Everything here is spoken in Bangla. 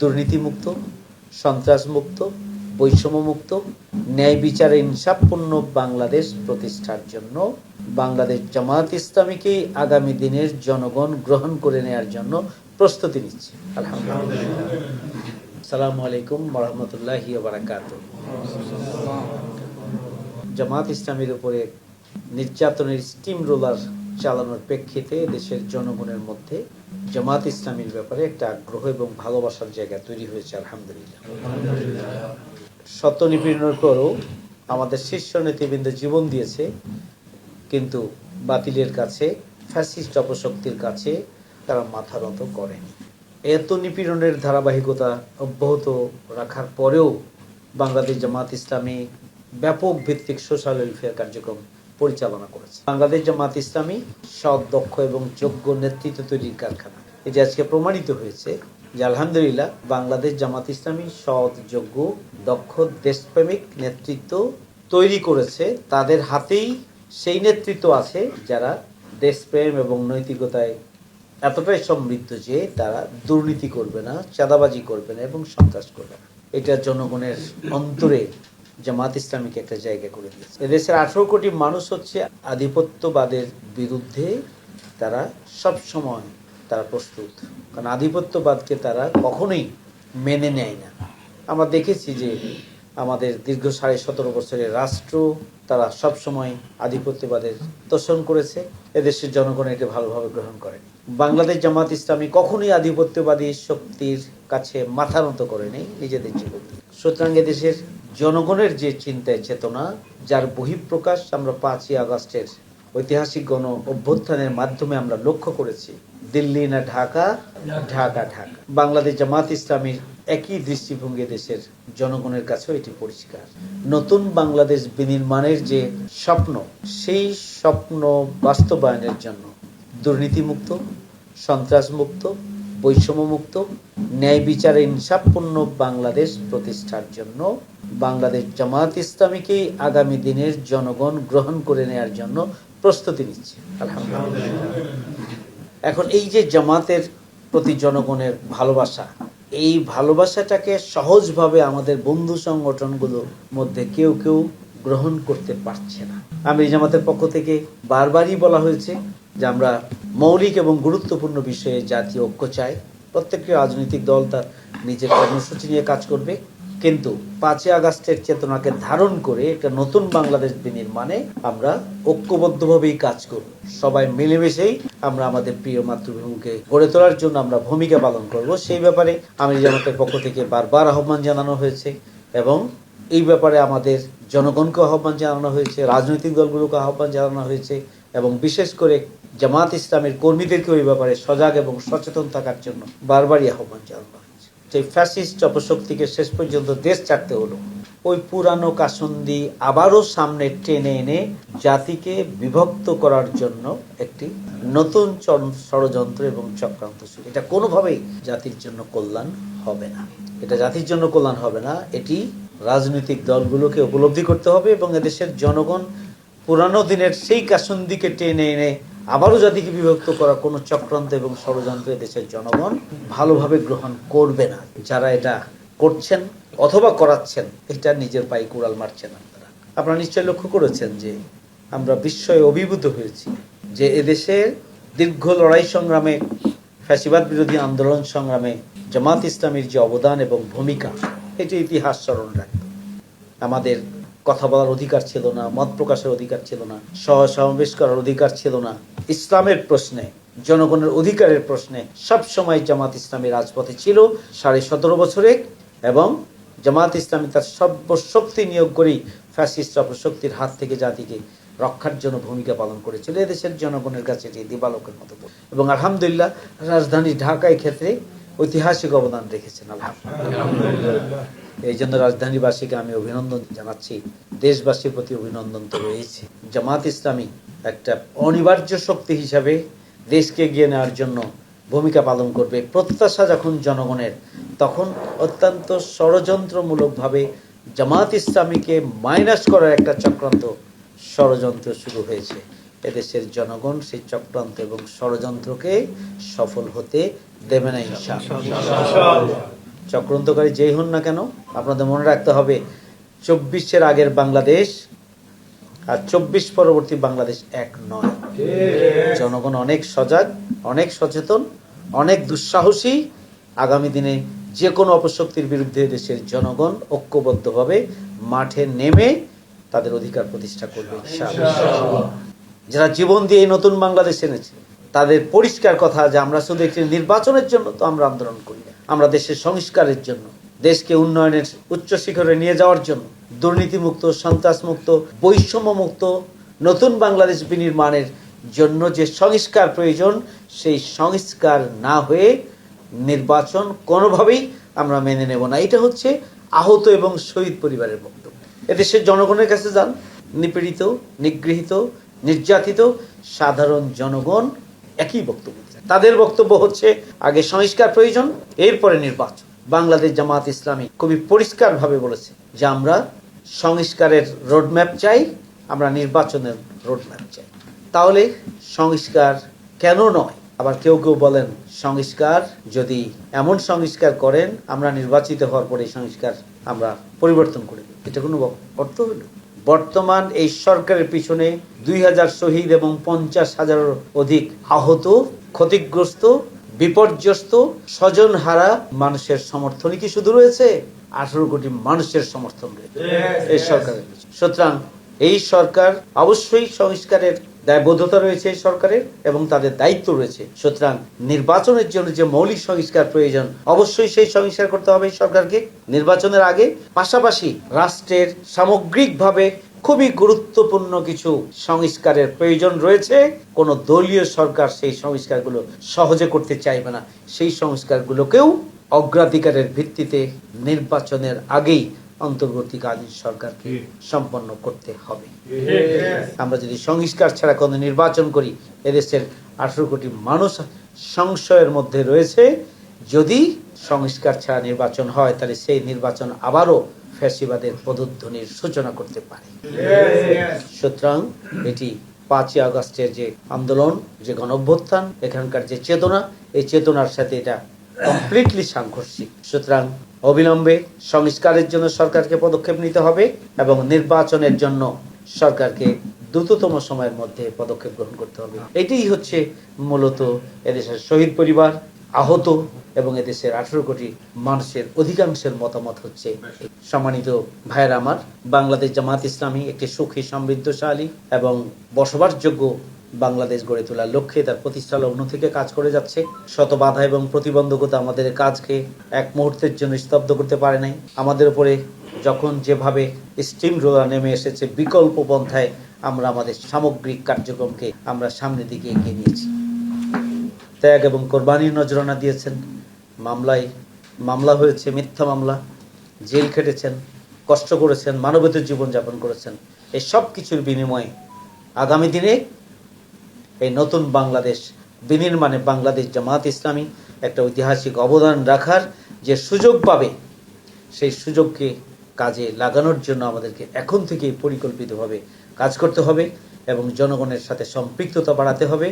দুর্নীতিমুক্ত, সন্ত্রাসমুক্ত, বৈষম্যমুক্ত, ন্যায় বিচারে ইনসাফপূর্ণ বাংলাদেশ প্রতিষ্ঠার জন্য, বাংলাদেশ জামাত ইসলামীকেই আগামী দিনের জনগণ গ্রহণ করে নেয়ার জন্য প্রস্তুতি নিচ্ছে। আলহামদুলিল্লাহ। সালামু আলাইকুম রহমতুল্লাহি বারাকাত জামাত ইসলামের উপরে নির্যাতনের স্টিম রোলার চালানোর প্রেক্ষিতে দেশের জনগণের মধ্যে জামাত ইসলামীর ব্যাপারে একটা আগ্রহ এবং ভালোবাসার জায়গা তৈরি হয়েছে, আলহামদুলিল্লাহ। সত্য নিপীড়নের পরও আমাদের শীর্ষ নেতৃবৃন্দ জীবন দিয়েছে, কিন্তু বাতিলের কাছে, ফ্যাসিস্ট অপশক্তির কাছে তারা মাথা নত করেনি। এত নিপীড়নের ধারাবাহিকতা অব্যাহত রাখার পরেও বাংলাদেশ জামাত ইসলামী ব্যাপক ভিত্তিক সোশ্যাল ওয়েলফেয়ার কার্যক্রম পরিচালনা করেছে। বাংলাদেশ জামাত ইসলামী সৎ, দক্ষ এবং যোগ্য নেতৃত্ব তৈরির কারখানা। এটি আজকে প্রমাণিত হয়েছে যে আলহামদুলিল্লাহ বাংলাদেশ জামাত ইসলামী সৎ, যোগ্য, দক্ষ, দেশপ্রেমিক নেতৃত্ব তৈরি করেছে। তাদের হাতেই সেই নেতৃত্ব আছে যারা দেশপ্রেম এবং নৈতিকতায় এতটাই সমৃদ্ধ যে তারা দুর্নীতি করবে না, চাঁদাবাজি করবে না এবং সন্ত্রাস করবে না। এটা জনগণের অন্তরে জামাত ইসলামীকে একটা জায়গা করে দিয়েছে। এদেশের আঠেরো কোটি মানুষ হচ্ছে আধিপত্যবাদের বিরুদ্ধে তারা সব সময় তারা প্রস্তুত। কারণ আধিপত্যবাদকে তারা কখনোই মেনে নেয় না। আমরা দেখেছি যে আমাদের দীর্ঘ সাড়ে সতেরো বছরের রাষ্ট্র তারা সব সময় আধিপত্যবাদের তোষণ করেছে। এদেশের জনগণ একে ভালোভাবে গ্রহণ করে বাংলাদেশ জামাত ইসলামী কখনোই আধিপত্যবাদী শক্তির কাছে মাথা নত করেনি নিজেদের জীবন। সুতরাং এদেশের জনগণের যে চিন্তায় চেতনা, যার বহিঃপ্রকাশ আমরা পাঁচই আগস্টের ঐতিহাসিক গণ অভ্যুত্থানের মাধ্যমে আমরা লক্ষ্য করেছি, দিল্লি না ঢাকা? ঢাকা ঢাকা। বাংলাদেশ জামাত ইসলামীর একই দৃষ্টিভঙ্গি দেশের জনগণের কাছেও এটি পরিষ্কার। নতুন বাংলাদেশ বিনির্মাণের যে স্বপ্ন, সেই স্বপ্ন বাস্তবায়নের জন্য দুর্নীতিমুক্ত, সন্ত্রাসমুক্ত বৈষম্যমুক্ত, ন্যায় বিচারে ইনসাফপূর্ণ বাংলাদেশ প্রতিষ্ঠার জন্য, বাংলাদেশ জামাত ইসলামীকেই আগামী দিনের জনগণ গ্রহণ করে নেয়ার জন্য প্রস্তুতি নিচ্ছে। আলহামদুলিল্লাহ। এখন এই যে জামাতের প্রতি জনগণের ভালোবাসা, এই ভালোবাসাটাকে সহজভাবে আমাদের বন্ধু সংগঠনগুলোর মধ্যে কেউ কেউ গ্রহণ করতে পারছে না। আমি জামাতের পক্ষ থেকে বারবারই বলা হয়েছে যে আমরা মৌলিক এবং গুরুত্বপূর্ণ বিষয়ে জাতীয় ঐক্য চাই। প্রত্যেকটি রাজনৈতিক দল তার নিজের কর্মসূচি নিয়ে কাজ করবে। কিন্তু পাঁচই আগস্টের চেতনাকে ধারণ করে একটা নতুন বাংলাদেশ বিনির্মাণে আমরা ঐক্যবদ্ধভাবেই কাজ করব। সবাই মিলেমিশেই আমরা আমাদের প্রিয় মাতৃভূমিকে গড়ে তোলার জন্য আমরা ভূমিকা পালন করব। সেই ব্যাপারে আমি জামাতের পক্ষ থেকে বারবার আহ্বান জানানো হয়েছে এবং এই ব্যাপারে আমাদের জনগণকে আহ্বান জানানো হয়েছে, রাজনৈতিক দলগুলোকে আহ্বান জানানো হয়েছে। এবং বিশেষ করে জামাত ইসলামের কর্মীদেরকে ওই ব্যাপারে সজাগ এবং সচেতন থাকার জন্য বারবারই আহ্বান জানানো হয়েছে। যে ফ্যাসিস্ট অপশক্তিকে শেষ পর্যন্ত দেশ ছাড়তে হলো, ওই পুরানো কাসন্দি আবারও সামনে টেনে এনে জাতিকে বিভক্ত করার জন্য একটি নতুন ষড়যন্ত্র এবং চক্রান্ত শুরু। এটা কোনোভাবেই জাতির জন্য কল্যাণ হবে না। এটা জাতির জন্য কল্যাণ হবে না। এটি রাজনৈতিক দলগুলোকে উপলব্ধি করতে হবে এবং এদেশের জনগণ পুরানো দিনের সেই কাসন্দিকে টেনে এনে আবারও জাতিকে বিভক্ত করা কোনো চক্রান্ত এবং ষড়যন্ত্র দেশের জনগণ ভালোভাবে গ্রহণ করবে না। যারা এটা করছেন অথবা করাচ্ছেন, এটা নিজের পায়ে কুড়াল মারছেন আপনারা। আপনারা নিশ্চয়ই লক্ষ্য করেছেন যে আমরা বিস্ময়ে অভিভূত হয়েছি যে এদেশের দীর্ঘ লড়াই সংগ্রামে, ফ্যাসিবাদ বিরোধী আন্দোলন সংগ্রামে জামাত ইসলামের যে অবদান এবং ভূমিকা, এটি ইতিহাস স্মরণ রাখবে। আমাদের কথা বলার অধিকার ছিল না, মত প্রকাশের অধিকার ছিল না সহ সমাবেশ করার অধিকার ছিল না। ইসলামের প্রশ্নে, জনগণের অধিকারের প্রশ্নে সব সময় জামাত ইসলামী রাজপথে ছিল সাড়ে সতেরো বছরে এবং জামাত ইসলামী তার সর্বশক্তি নিয়োগ করেই ফ্যাসিস্ট অপশক্তির হাত থেকে জাতিকে রক্ষার জন্য ভূমিকা পালন করেছিল। এদেশের জনগণের কাছে এটি দিবালোকের মতো এবং আলহামদুলিল্লাহ, রাজধানী ঢাকায় ক্ষেত্রে ঐতিহাসিক অবদান রেখেছেন আলহামদুলিল্লাহ। এই জন্য রাজধানীবাসীকে আমি অভিনন্দন জানাচ্ছি। দেশবাসীর প্রতি অভিনন্দন তো রয়েছে। জামাত ইসলামী একটা অনিবার্য শক্তি হিসাবে দেশকে এগিয়ে নেওয়ার জন্য ভূমিকা পালন করবে। প্রত্যাশা যখন জনগণের তখন অত্যন্ত ষড়যন্ত্রমূলকভাবে জামাত ইসলামীকে মাইনাস করার একটা চক্রান্ত ষড়যন্ত্র শুরু হয়েছে। এদেশের জনগণ সেই চক্রান্ত এবং ষড়যন্ত্রকে সফল হতে দেবে না চক্রান্তকারী যেই হন না কেন, আপনাদের মনে রাখতে হবে, চব্বিশের আগের বাংলাদেশ আর চব্বিশ পরবর্তী বাংলাদেশ এক নয়। জনগণ অনেক সজাগ, অনেক সচেতন, অনেক দুঃসাহসী। আগামী দিনে যে কোনো অপশক্তির বিরুদ্ধে দেশের জনগণ ঐক্যবদ্ধভাবে মাঠে নেমে তাদের অধিকার প্রতিষ্ঠা করবে। যারা জীবন দিয়ে এই নতুন বাংলাদেশ এনেছে, তাদের পরিষ্কার কথা যে আমরা শুধু একটি নির্বাচনের জন্য তো আমরা আন্দোলন করি না। আমরা দেশের সংস্কারের জন্য, দেশকে উন্নয়নের উচ্চ শিখরে নিয়ে যাওয়ার জন্য, দুর্নীতিমুক্ত, সন্ত্রাসমুক্ত, বৈষম্যমুক্ত, নতুন বাংলাদেশ বিনির্মাণের জন্য যে সংস্কার প্রয়োজন, সেই সংস্কার না হয়ে নির্বাচন কোনোভাবেই আমরা মেনে নেব না এটা হচ্ছে আহত এবং শহীদ পরিবারের বক্তব্য এদেশের জনগণের কাছে যান, নিপীড়িত, নিগৃহীত নির্যাতিত সাধারণ জনগণ একই বক্তব্য তাদের বক্তব্য হচ্ছে, আগে সংস্কার প্রয়োজন, এরপরে নির্বাচন। বাংলাদেশ জামাত ইসলামী খুবই পরিষ্কারভাবে বলেছে যে আমরা সংস্কারের রোডম্যাপ চাই, আমরা নির্বাচনের রোডম্যাপ চাই। তাহলে সংস্কার কেন নয়? আবার কেউ কেউ বলেন, সংস্কার যদি এমন সংস্কার করেন, আমরা নির্বাচিত হওয়ার পরে সংস্কার আমরা পরিবর্তন করে এটা কোনো অর্থ হইল বর্তমান এই সরকারের পিছনে দুই হাজার শহীদ এবং পঞ্চাশ হাজার অধিক আহত ক্ষতিগ্রস্ত বিপর্যস্ত স্বজন হারা মানুষের সমর্থনই কি শুধু রয়েছে? আঠারো কোটি মানুষের সমর্থন রয়েছে এই সরকারের সুতরাং এই সরকার অবশ্যই সংস্কারের দায়বদ্ধতা রয়েছে সরকারের এবং তাদের দায়িত্ব রয়েছে। সুতরাং নির্বাচনের জন্য যে মৌলিক সংস্কার প্রয়োজন, অবশ্যই সেই সংস্কার করতে হবে সরকারকে। নির্বাচনের আগে পাশাপাশি রাষ্ট্রের সামগ্রিকভাবে খুবই গুরুত্বপূর্ণ কিছু সংস্কারের প্রয়োজন রয়েছে। কোন দলীয় সরকার সেই সংস্কারগুলো সহজে করতে চাইবে না। সেই সংস্কারগুলোকেও অগ্রাধিকারের ভিত্তিতে নির্বাচনের আগেই অন্তর্বর্তীকালীন সরকারকে সম্পন্ন করতে হবে। আমরা যদি সংস্কার ছাড়া কোনো নির্বাচন করি এদেশের আঠারো কোটি মানুষ সংশয়ের মধ্যে রয়েছে। যদি সংস্কার ছাড়া নির্বাচন হয় তাহলে সেই নির্বাচন আবারও ফ্যাসিবাদের পদধ্বনির সূচনা করতে পারে। সুতরাং এটি পাঁচই আগস্টের যে আন্দোলন যে গণঅভ্যুত্থান এখানকার যে চেতনা এই চেতনার সাথে এটা কমপ্লিটলি সাংঘর্ষিক। সুতরাং অবিলম্বে সংস্কারের জন্য সরকারকে পদক্ষেপ নিতে হবে এবং নির্বাচনের জন্য সরকারকে দ্রুততম সময়ের মধ্যে পদক্ষেপ গ্রহণ করতে হবে। এটাই হচ্ছে মূলত এদেশের শহীদ পরিবার, আহত এবং এদেশের আঠারো কোটি মানুষের অধিকাংশের মতামত হচ্ছে সম্মানিত ভাইয়ের আমার, বাংলাদেশ জামাত ইসলামী একটি সুখী, সমৃদ্ধশালী এবং বসবাসযোগ্য বাংলাদেশ গড়ে তোলার লক্ষ্যে তার প্রতিষ্ঠা লগ্ন থেকে কাজ করে যাচ্ছে। শত বাধা এবং প্রতিবন্ধকতা আমাদের কাজকে এক মুহূর্তের জন্য স্তব্ধ করতে পারে নাই। আমাদের উপরে যখন যেভাবে স্টিম রোলার নেমে এসেছে, বিকল্প পন্থায় আমরা আমাদের সামগ্রিক কার্যক্রমকে আমরা সামনের দিকে এগিয়ে নিয়েছি। ত্যাগ এবং কোরবানির নজরানা দিয়েছেন। মামলায় মামলা হয়েছে, মিথ্যা মামলা। জেল খেটেছেন, কষ্ট করেছেন মানবতার জীবনযাপন করেছেন। এই সব কিছুর বিনিময়ে আগামী দিনে এই নতুন বাংলাদেশ বিনির্মাণে বাংলাদেশ জামাত ইসলামী একটা ঐতিহাসিক অবদান রাখার যে সুযোগ পাবে, সেই সুযোগকে কাজে লাগানোর জন্য আমাদেরকে এখন থেকেই পরিকল্পিতভাবে কাজ করতে হবে এবং জনগণের সাথে সম্পৃক্ততা বাড়াতে হবে।